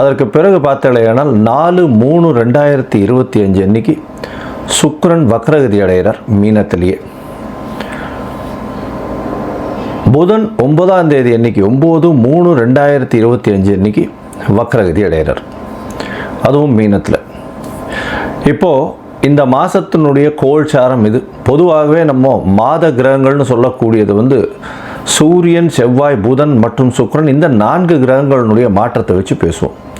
அதற்கு பிறகு பார்த்தாலேயானால் நாலு மூணு ரெண்டாயிரத்தி இருபத்தி அஞ்சு அன்னைக்கு சுக்ரன் வக்ரகதி அடைகிறார் மீனத்திலேயே. புதன் ஒன்பதாம் தேதி அன்னைக்கு ஒம்பது மூணு ரெண்டாயிரத்தி இருபத்தி அஞ்சு அன்னைக்கு வக்ரகதி அடைகிறார். அதுவும் மீனத்தில். இப்போது இந்த மாதத்தினுடைய கோல்சாரம் இது. பொதுவாகவே நம்ம மாத கிரகங்கள்னு சொல்லக்கூடியது வந்து சூரியன் செவ்வாய் புதன் மற்றும் சுக்ரன் இந்த நான்கு கிரகங்களினுடைய மாற்றத்தை வச்சு பேசுவோம்.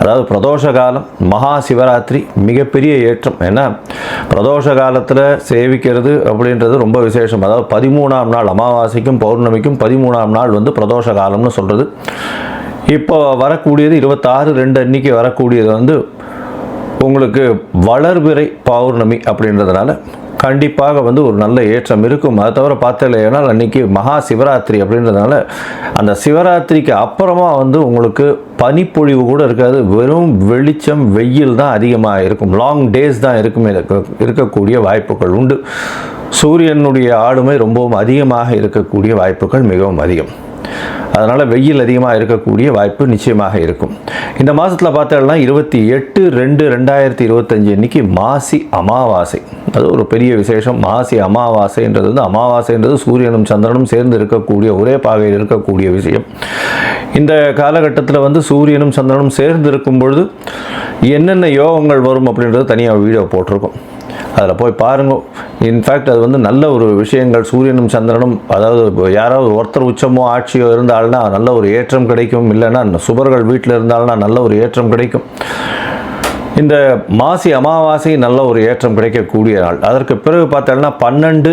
அதாவது பிரதோஷ காலம் மகா சிவராத்திரி மிகப்பெரிய ஏற்றம். ஏன்னா பிரதோஷ காலத்தில் சேவிக்கிறது அப்படின்றது ரொம்ப விசேஷம். அதாவது பதிமூணாம் நாள் அமாவாசைக்கும் பௌர்ணமிக்கும் பதிமூணாம் நாள் வந்து பிரதோஷ காலம்னு சொல்கிறது இப்போ வரக்கூடியது இருபத்தாறு ரெண்டு அன்னைக்கு வரக்கூடியது வந்து உங்களுக்கு வளர்பிறை பௌர்ணமி அப்படின்றதுனால கண்டிப்பாக வந்து ஒரு நல்ல ஏற்றம் இருக்கும். அதை தவிர பார்த்தலையானால் அன்றைக்கி மகா சிவராத்திரி அப்படின்றதுனால அந்த சிவராத்திரிக்கு அப்புறமா வந்து உங்களுக்கு பனிப்பொழிவு கூட இருக்காது. வெறும் வெளிச்சம் வெயில் தான் அதிகமாக இருக்கும். லாங் டேஸ் தான் இருக்குமே. இருக்கக்கூடிய வாய்ப்புகள் உண்டு. சூரியனுடைய ஆளுமை ரொம்பவும் அதிகமாக இருக்கக்கூடிய வாய்ப்புகள் மிகவும் அதிகம். அதனால் வெயில் அதிகமாக இருக்கக்கூடிய வாய்ப்பு நிச்சயமாக இருக்கும். இந்த மாதத்தில் பார்த்தோம்னா இருபத்தி எட்டு ரெண்டு ரெண்டாயிரத்தி இருபத்தஞ்சு அன்னைக்கு மாசி அமாவாசை. அது ஒரு பெரிய விசேஷம். மாசி அமாவாசைன்றது வந்து அமாவாசைன்றது சூரியனும் சந்திரனும் சேர்ந்து இருக்கக்கூடிய ஒரே பாகையில் இருக்கக்கூடிய விஷயம். இந்த காலகட்டத்தில் வந்து சூரியனும் சந்திரனும் சேர்ந்து இருக்கும் பொழுது என்னென்ன யோகங்கள் வரும் அப்படின்றது தனியாக வீடியோ போட்டிருக்கோம். அதில் போய் பாருங்க. இன்ஃபேக்ட் அது வந்து நல்ல ஒரு விஷயங்கள். சூரியனும் சந்திரனும் அதாவது யாராவது ஒருத்தர் உச்சமோ ஆட்சியோ இருந்தால்னா நல்ல ஒரு ஏற்றம் கிடைக்கும். இல்லைன்னா சுபர்கள் வீட்டில் இருந்தால்னா நல்ல ஒரு ஏற்றம் கிடைக்கும். இந்த மாசி அமாவாசை நல்ல ஒரு ஏற்றம் கிடைக்கக்கூடிய நாள். அதற்கு பிறகு பார்த்தோம்னா பன்னெண்டு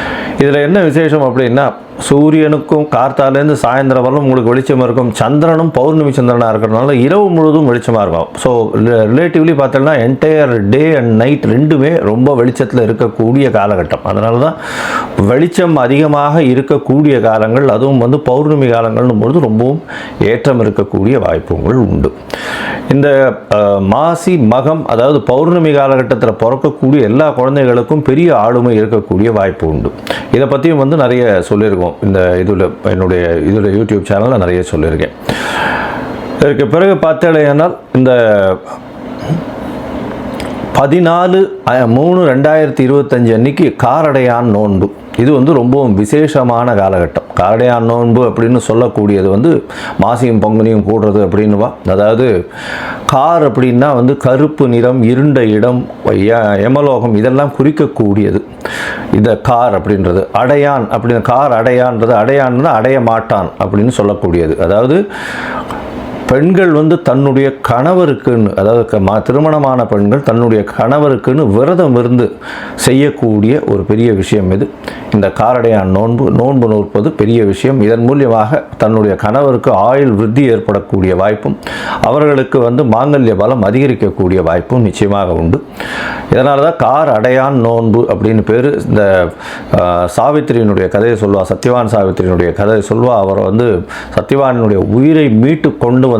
இதில் என்ன விசேஷம் அப்படின்னா சூரியனுக்கும் கார்த்தாலேருந்து சாயந்தரம் வரலும் உங்களுக்கு வெளிச்சம் இருக்கும். சந்திரனும் பௌர்ணமி சந்திரனாக இருக்கிறதுனால இரவு முழுவதும் வெளிச்சமாக இருக்கும். ஸோ ரிலேட்டிவ்லி பார்த்தோம்னா என்டையர் டே அண்ட் நைட் ரெண்டுமே ரொம்ப வெளிச்சத்தில் இருக்கக்கூடிய காலகட்டம். அதனால தான் வெளிச்சம் அதிகமாக இருக்கக்கூடிய காலங்கள் அதுவும் வந்து பௌர்ணமி காலங்கள்னும் பொழுது ரொம்பவும் ஏற்றம் இருக்கக்கூடிய வாய்ப்புகள் உண்டு. இந்த மாசி மகம் அதாவது பௌர்ணமி காலகட்டத்தில் பிறக்கக்கூடிய எல்லா குழந்தைகளுக்கும் பெரிய ஆளுமை இருக்கக்கூடிய வாய்ப்பு உண்டு. இதை பற்றியும் வந்து நிறைய சொல்லியிருக்கோம். இந்த இதில் என்னுடைய இதில் யூடியூப் சேனலில் நிறைய சொல்லியிருக்கேன். இதற்கு பிறகு பார்த்தேனால் இந்த பதினாலு மூணு ரெண்டாயிரத்தி இருபத்தஞ்சு அன்னைக்கு காரடையான் நோன்பு. இது வந்து ரொம்பவும் விசேஷமான காலகட்டம். காரடையான் நோன்பு அப்படின்னு சொல்லக்கூடியது வந்து மாசியும் பங்குனியும் கூடுறது அப்படின்னுவா. அதாவது கார் அப்படின்னா வந்து கருப்பு நிறம் இருண்ட இடம் எமலோகம் இதெல்லாம் குறிக்கக்கூடியது. இந்த கார் அப்படின்றது. அடையான் அப்படின்னு கார் அடையான்றது. அடையான்றது அடைய மாட்டான் அப்படின்னு சொல்லக்கூடியது. அதாவது பெண்கள் வந்து தன்னுடைய கணவருக்குன்னு அதாவது க- திருமணமான பெண்கள் தன்னுடைய கணவருக்குன்னு விரதம் இருந்து செய்யக்கூடிய ஒரு பெரிய விஷயம் இது. இந்த காரடையான் நோன்பு நோன்பு நோற்பது பெரிய விஷயம். இதன் மூலியமாக தன்னுடைய கணவருக்கு ஆயுள் விருத்தி ஏற்படக்கூடிய வாய்ப்பும் அவர்களுக்கு வந்து மாங்கல்ய பலம் அதிகரிக்கக்கூடிய வாய்ப்பும் நிச்சயமாக உண்டு. இதனால தான் கார் அடையான் நோன்பு அப்படின்னு பேர். இந்த சாவித்திரியினுடைய கதையை சொல்வா சத்யவான் சாவித்திரியினுடைய கதையை சொல்வா. அவர் வந்து சத்யவானுடைய உயிரை மீட்டு கொண்டு வந்து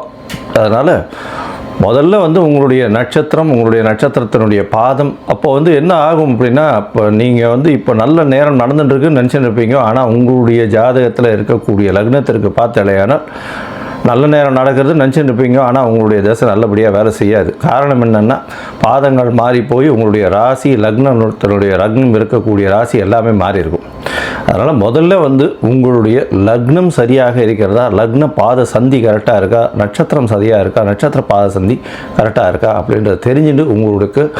அதனால் முதல்ல வந்து உங்களுடைய நட்சத்திரம் உங்களுடைய நட்சத்திரத்தினுடைய பாதம். அப்போ வந்து என்ன ஆகும் அப்படின்னா இப்போ நீங்கள் வந்து இப்போ நல்ல நேரம் நடந்துட்டுருக்குன்னு நினச்சிட்டு இருப்பீங்க ஆனால் உங்களுடைய ஜாதகத்தில் இருக்கக்கூடிய லக்னத்திற்கு பார்த்தாலேயானால் நல்ல நேரம் நடக்கிறது நினச்சிட்டு இருப்பீங்க ஆனால் உங்களுடைய தசை நல்லபடியாக வேலை செய்யாது. காரணம் என்னென்னா பாதங்கள் மாறி போய் உங்களுடைய ராசி லக்னத்தினுடைய லக்னம் இருக்கக்கூடிய ராசி எல்லாமே மாறி இருக்கும் அதனால் முதல்ல வந்து உங்களுடைய லக்னம் சரியாக இருக்கிறதா? லக்ன பாத சந்தி கரெக்டாக இருக்கா? நட்சத்திரம் சரியாக இருக்கா? நட்சத்திர பாத சந்தி கரெக்டாக இருக்கா? அப்படின்றத தெரிஞ்சுட்டு உங்களுக்கு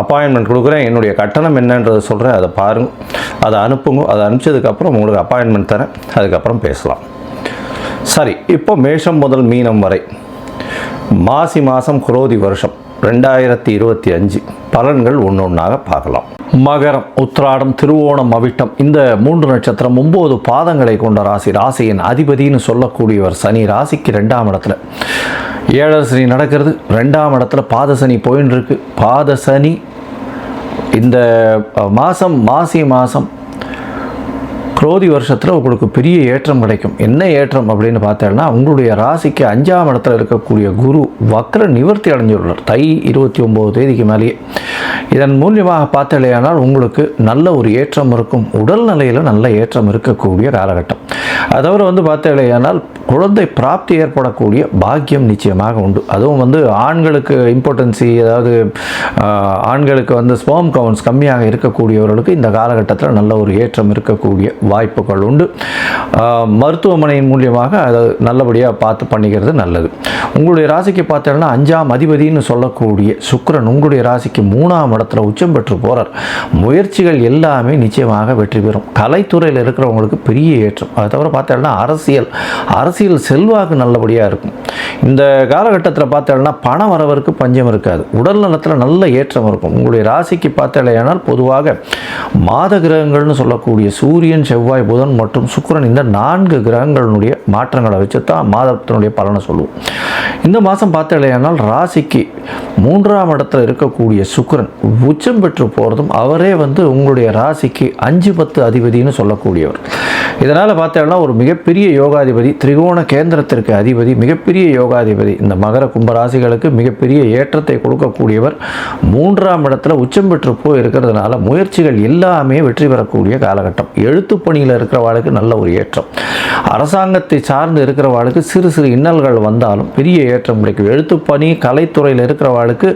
அப்பாயின்மெண்ட் கொடுக்குறேன். என்னுடைய கட்டணம் என்னன்றதை சொல்கிறேன் அதை பாருங்கள் அதை அனுப்புங்க. அதை அனுப்பிச்சதுக்கப்புறம் உங்களுக்கு அப்பாயின்மெண்ட் தரேன். அதுக்கப்புறம் பேசலாம். சரி இப்போ மேஷம் முதல் மீனம் வரை. மாசி மாதம் குரோதி வருஷம். ரெண்டாயிரத்தி இருபத்தி அஞ்சு. பலன்கள் ஒன்று ஒன்றாக பார்க்கலாம். மகரம் உத்திராடம் திருவோணம் அவிட்டம். இந்த மூன்று நட்சத்திரம் ஒம்பது பாதங்களை கொண்ட ராசி. ராசியின் அதிபதினு சொல்லக்கூடியவர் சனி ராசிக்கு ரெண்டாம் இடத்துல. ஏழரை சனி நடக்கிறது. ரெண்டாம் இடத்துல பாத சனி போயின்னு இருக்கு பாத சனி இந்த மாதம் மாசி மாதம் குரோதி வருஷத்தில் உங்களுக்கு பெரிய ஏற்றம் கிடைக்கும். என்ன ஏற்றம் அப்படின்னு பார்த்தேன்னா உங்களுடைய ராசிக்கு அஞ்சாம் இடத்துல இருக்கக்கூடிய குரு வக்ர நிவர்த்தி அடைஞ்சுள்ளார். தை இருபத்தி ஒம்பது தேதிக்கு மேலேயே. இதன் மூலியமாக பார்த்தலையானால் உங்களுக்கு நல்ல ஒரு ஏற்றம் இருக்கும். உடல் நிலையில் நல்ல ஏற்றம் இருக்கக்கூடிய காலகட்டம். அதவிர வந்து பார்த்தலையானால் குழந்தை பிராப்தி ஏற்படக்கூடிய பாக்கியம் நிச்சயமாக உண்டு. அதுவும் வந்து ஆண்களுக்கு இம்பார்ட்டன்சி அதாவது ஆண்களுக்கு வந்து ஸ்போம் கவுன்ஸ் கம்மியாக இருக்கக்கூடியவர்களுக்கு இந்த காலகட்டத்தில் நல்ல ஒரு ஏற்றம் இருக்கக்கூடிய வாய்ப்புகள் உண்டு. மருத்துவமனையின் மூலியமாக அதை நல்லபடியாக பார்த்து பண்ணிக்கிறது நல்லது. உங்களுடைய ராசிக்கு பார்த்தீங்கன்னா அஞ்சாம் அதிபதினு சொல்லக்கூடிய சுக்கரன் உங்களுடைய ராசிக்கு மூணாம் இடத்துல உச்சம் பெற்று போகிறார் முயற்சிகள் எல்லாமே நிச்சயமாக வெற்றி பெறும். கலைத்துறையில் இருக்கிறவங்களுக்கு பெரிய ஏற்றம். அதை தவிர பார்த்தீங்கன்னா அரசியல் அரசியல் செல்வாக்கு நல்லபடியாக இருக்கும். இந்த காலகட்டத்தில் பார்த்தீங்கன்னா பண வரவருக்கு பஞ்சம் இருக்காது. உடல் நலத்தில் நல்ல ஏற்றம் இருக்கும். உங்களுடைய ராசிக்கு பார்த்தலையானால் பொதுவாக மாத கிரகங்கள்னு சொல்லக்கூடிய சூரியன் செவ்வாய் புதன் மற்றும் சுக்கிரன் இந்த நான்கு கிரகங்களினுடைய மாற்றங்களை வச்சு தான் மாதத்தினுடைய பலனை சொல்லுவோம். இந்த மாதம் பார்த்தலையானால் ராசிக்கு மூன்றாம் இடத்துல இருக்கக்கூடிய சுக்கரன் உச்சம் பெற்று போகிறதும் அவரே வந்து உங்களுடைய ராசிக்கு அஞ்சு பத்து அதிபதினு சொல்லக்கூடியவர். இதனால் பார்த்தோம்னா ஒரு மிகப்பெரிய யோகாதிபதி திரிகோண கேந்திரத்திற்கு அதிபதி மிகப்பெரிய யோகாதிபதி இந்த மகர கும்பராசிகளுக்கு மிகப்பெரிய ஏற்றத்தை கொடுக்கக்கூடியவர் மூன்றாம் இடத்துல உச்சம் பெற்று போய் இருக்கிறதுனால முயற்சிகள் எல்லாமே வெற்றி பெறக்கூடிய காலகட்டம். எழுத்து பணியில் இருக்கிறவாளுக்கு நல்ல ஒரு ஏற்றம். அரசாங்கத்தை சார்ந்து இருக்கிறவாளுக்கு சிறு சிறு இன்னல்கள் வந்தாலும் பெரிய ஏற்றம் கிடைக்கும். எழுத்துப்பணி கலைத்துறையில் இருக்கிறவாளுக்கு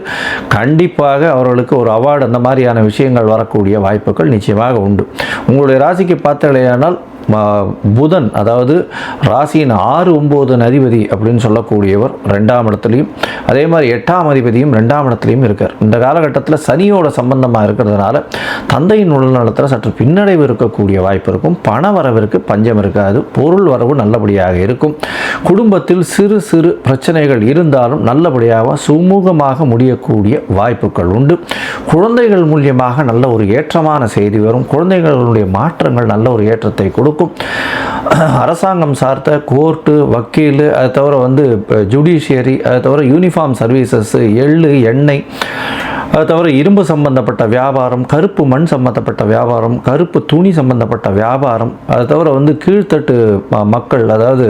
கண்டிப்பாக அவர்களுக்கு ஒரு அவார்டு அந்த மாதிரியான விஷயங்கள் வரக்கூடிய வாய்ப்புகள் நிச்சயமாக உண்டு. உங்களுடைய ராசிக்கு பார்த்தலையானால் புதன் அதாவது ராசியின் ஆறு ஒம்பது அதிபதி அப்படின்னு சொல்லக்கூடியவர் ரெண்டாம் இடத்துலையும் அதே மாதிரி எட்டாம் அதிபதியும் ரெண்டாம் இடத்துலையும் இருக்கார். இந்த காலகட்டத்தில் சனியோட சம்பந்தமாக இருக்கிறதுனால தந்தையின் உடல்நலத்தில் சற்று பின்னடைவு இருக்கக்கூடிய வாய்ப்பு இருக்கும். பண வரவிற்கு பஞ்சம் இருக்காது. பொருள் வரவு நல்லபடியாக இருக்கும். குடும்பத்தில் சிறு சிறு பிரச்சனைகள் இருந்தாலும் நல்லபடியாக சுமூகமாக முடியக்கூடிய வாய்ப்புகள் உண்டு. குழந்தைகள் மூலியமாக நல்ல ஒரு ஏற்றமான செய்தி வரும். குழந்தைகளுடைய மாற்றங்கள் நல்ல ஒரு ஏற்றத்தை கொடுக்கும். அரசாங்கம் சார்ந்த கோர்ட்டு வக்கீல் அது தவிர வந்து ஜுடிஷியரி அது தவிர யூனிஃபார்ம் சர்வீசஸ் எள்ளு எண்ணெய் அது தவிர இரும்பு சம்பந்தப்பட்ட வியாபாரம் கருப்பு மண் சம்பந்தப்பட்ட வியாபாரம் கருப்பு துணி சம்பந்தப்பட்ட வியாபாரம் அது தவிர வந்து கீழ்த்தட்டு ம- மக்கள் அதாவது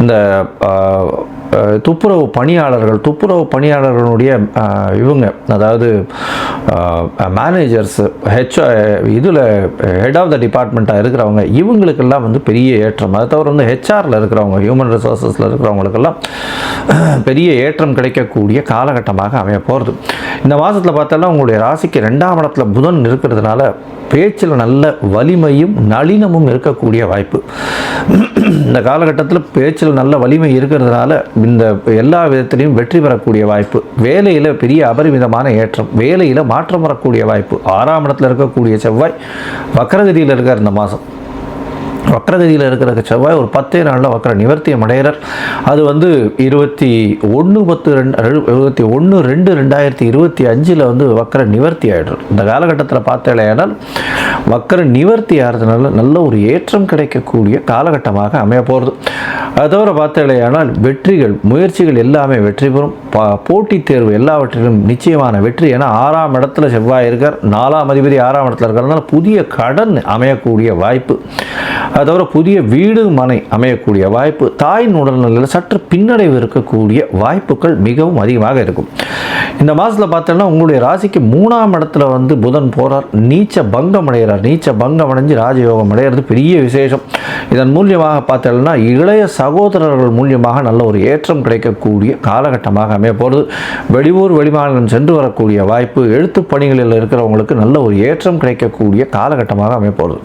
இந்த துப்புரவு பணியாளர்கள் துப்புரவு பணியாளர்களுடைய இவங்க அதாவது மேனேஜர்ஸ் ஹெச் இதில் ஹெட் ஆஃப் த டிபார்ட்மெண்ட்டாக இருக்கிறவங்க இவங்களுக்கெல்லாம் வந்து பெரிய ஏற்றம். அதை தவிர வந்து ஹெச்ஆரில் இருக்கிறவங்க ஹியூமன் ரிசோர்ஸஸில் இருக்கிறவங்களுக்கெல்லாம் பெரிய ஏற்றம் கிடைக்கக்கூடிய காலகட்டமாக அமைய போகிறது இந்த மாதத்தில் பார்த்தாலும் உங்களுடைய ராசிக்கு ரெண்டாம் இடத்துல புதன் இருக்கிறதுனால பேச்சில் நல்ல வலிமையும் நளினமும் இருக்கக்கூடிய வாய்ப்பு. இந்த காலகட்டத்தில் பேச்சில் நல்ல வலிமை இருக்கிறதுனால இந்த எல்லா விதத்திலையும் வெற்றி பெறக்கூடிய வாய்ப்பு. வேலையில் பெரிய அபரிமிதமான ஏற்றம். வேலையில் மாற்றம் வரக்கூடிய வாய்ப்பு. ஆறாம் இடத்துல இருக்கக்கூடிய செவ்வாய் வக்கரகதியில் இருக்கார் இந்த மாதம். வக்ரகதியில் இருக்கிற செவ்வாய் ஒரு பத்தே நாளில் வக்ர நிவர்த்தியம் அடைகிறார். அது வந்து இருபத்தி ஒன்று பத்து ரெண்டு இருபத்தி ஒன்று ரெண்டு ரெண்டாயிரத்தி இருபத்தி அஞ்சில் வந்து வக்ர நிவர்த்தி ஆகிடும் இந்த காலகட்டத்தில் பார்த்தேனால் வக்ர நிவர்த்தி ஆகிறதுனால நல்ல ஒரு ஏற்றம் கிடைக்கக்கூடிய காலகட்டமாக அமைய போகிறது அது தவிர பார்த்தேனால் வெற்றிகள் முயற்சிகள் எல்லாமே வெற்றி பெறும். போட்டித் தேர்வு எல்லாவற்றிலும் நிச்சயமான வெற்றி. ஏன்னா ஆறாம் இடத்துல செவ்வாய் இருக்கார். நாலாம் அதிபதி ஆறாம் இடத்துல இருக்கிறதுனால புதிய கடன் அமையக்கூடிய வாய்ப்பு. அது தவிர புதிய வீடு மனை அமையக்கூடிய வாய்ப்பு தாயின் உடல்நிலையில் சற்று பின்னடைவு இருக்கக்கூடிய வாய்ப்புகள் மிகவும் அதிகமாக இருக்கும். இந்த மாதத்தில் பார்த்தோன்னா உங்களுடைய ராசிக்கு மூணாம் இடத்துல வந்து புதன் போகிறார் நீச்ச பங்கம் அடைகிறார். நீச்ச பங்கம் அடைஞ்சு ராஜயோகம் அடைகிறது பெரிய விசேஷம். இதன் மூலியமாக பார்த்தோம்னா இளைய சகோதரர்கள் மூலியமாக நல்ல ஒரு ஏற்றம் கிடைக்கக்கூடிய காலகட்டமாக அமைய போகிறது வெளியூர் வெளிமாநிலம் சென்று வரக்கூடிய வாய்ப்பு எழுத்து பணிகளில் இருக்கிறவங்களுக்கு நல்ல ஒரு ஏற்றம் கிடைக்கக்கூடிய காலகட்டமாக அமைய போகிறது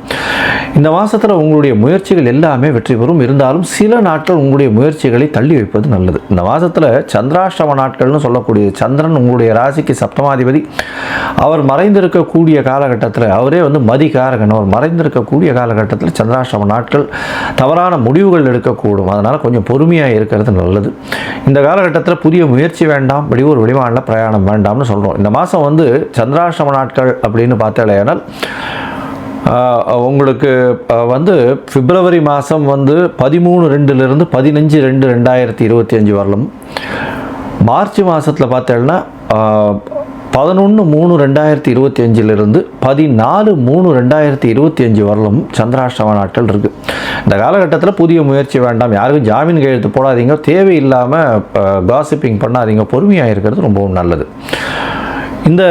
இந்த மாதத்தில் உங்களுடைய உங்களுடைய முயற்சிகள் எல்லாமே வெற்றி பெறும். இருந்தாலும் சில நாட்கள் உங்களுடைய முயற்சிகளை தள்ளி வைப்பது நல்லது. இந்த மாதத்தில் சந்திராஷ்டம நாட்கள்னு சொல்லக்கூடிய சந்திரன் உங்களுடைய ராசிக்கு சப்தமாதிபதி. அவர் மறைந்திருக்கக்கூடிய காலகட்டத்தில் அவரே வந்து மதிகாரகன். அவர் மறைந்திருக்கக்கூடிய காலகட்டத்தில் சந்திராஷ்டம நாட்கள் தவறான முடிவுகள் எடுக்கக்கூடும். அதனால் கொஞ்சம் பொறுமையாக இருக்கிறது நல்லது. இந்த காலகட்டத்தில் புதிய முயற்சி வேண்டாம் வெளியூர் வெளிமாநில பிரயாணம் வேண்டாம்னு சொல்கிறோம் இந்த மாதம் வந்து சந்திராஷ்டம நாட்கள் அப்படின்னு பார்த்தாலேனால் ஆஹ் உங்களுக்கு வந்து பிப்ரவரி மாதம் வந்து பதிமூணு ரெண்டுலேருந்து பதினஞ்சு ரெண்டு ரெண்டாயிரத்தி இருபத்தி அஞ்சு வரலும். மார்ச் மாதத்தில் பார்த்தேன்னா பதினொன்று மூணு ரெண்டாயிரத்தி இருபத்தி அஞ்சிலிருந்து பதினாலு மூணு ரெண்டாயிரத்தி இருபத்தி அஞ்சு வரலும் சந்திராஷ்டம நாட்கள் இருக்குது இந்த காலகட்டத்தில் புதிய முயற்சி வேண்டாம். யாருக்கும் ஜாமீன் கையெழுத்து போடாதீங்க. தேவையில்லாமல் காசிப்பிங் பண்ணாதீங்க. பொறுமையாக இருக்கிறது ரொம்பவும் நல்லது. இந்த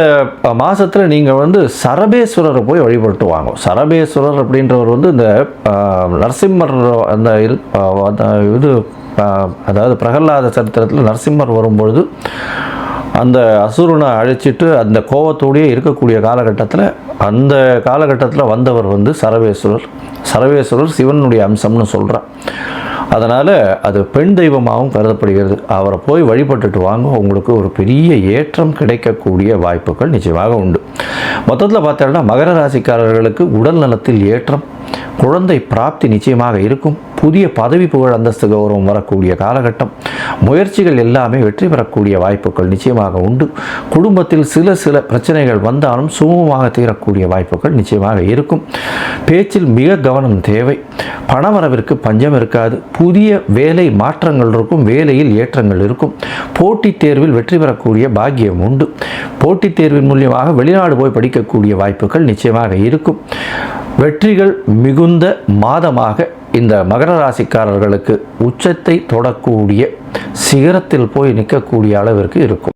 மாதத்தில் நீங்கள் வந்து சரபேஸ்வரரை போய் வழிபட்டு வாங்க. சரபேஸ்வரர் அப்படின்றவர் வந்து இந்த நரசிம்மர் அந்த இரு இது அதாவது பிரகலாத சரித்திரத்தில் நரசிம்மர் வரும்பொழுது அந்த அசுரனை அழிச்சிட்டு அந்த கோவத்தோடையே இருக்கக்கூடிய காலகட்டத்தில் அந்த காலகட்டத்தில் வந்தவர் வந்து சரவேஸ்வரர் சரவேஸ்வரர் சிவனுடைய அம்சம்னு சொல்கிறார் அதனால் அது பெண் தெய்வமாகவும் கருதப்படுகிறது. அவரை போய் வழிபட்டுட்டு வாங்க உங்களுக்கு ஒரு பெரிய ஏற்றம் கிடைக்கக்கூடிய வாய்ப்புகள் நிச்சயமாக உண்டு. மொத்தத்தில் பார்த்தோம்னா மகர ராசிக்காரர்களுக்கு உடல் நலத்தில் ஏற்றம் குழந்தை பிராப்தி நிச்சயமாக இருக்கும். புதிய பதவி புகழ் அந்தஸ்து கௌரவம் வரக்கூடிய காலகட்டம். முயற்சிகள் எல்லாமே வெற்றி பெறக்கூடிய வாய்ப்புகள் நிச்சயமாக உண்டு. குடும்பத்தில் சில சில பிரச்சனைகள் வந்தாலும் சுமூகமாக தீரக்கூடிய வாய்ப்புகள் நிச்சயமாக இருக்கும். பேச்சில் மிக கவனம் தேவை. பணவரவிற்கு பஞ்சம் இருக்காது. புதிய வேலை மாற்றங்கள் இருக்கும். வேலையில் ஏற்றங்கள் இருக்கும். போட்டித் தேர்வில் வெற்றி பெறக்கூடிய பாக்கியம் உண்டு. போட்டித் தேர்வின் மூலியமாக வெளிநாடு போய் படிக்கக்கூடிய வாய்ப்புகள் நிச்சயமாக இருக்கும். வெற்றிகள் மிகுந்த மாதமாக இந்த மகர ராசிக்காரர்களுக்கு உச்சத்தை தொடக்கூடிய சிகரத்தில் போய் நிற்கக்கூடிய அளவிற்கு இருக்கும்.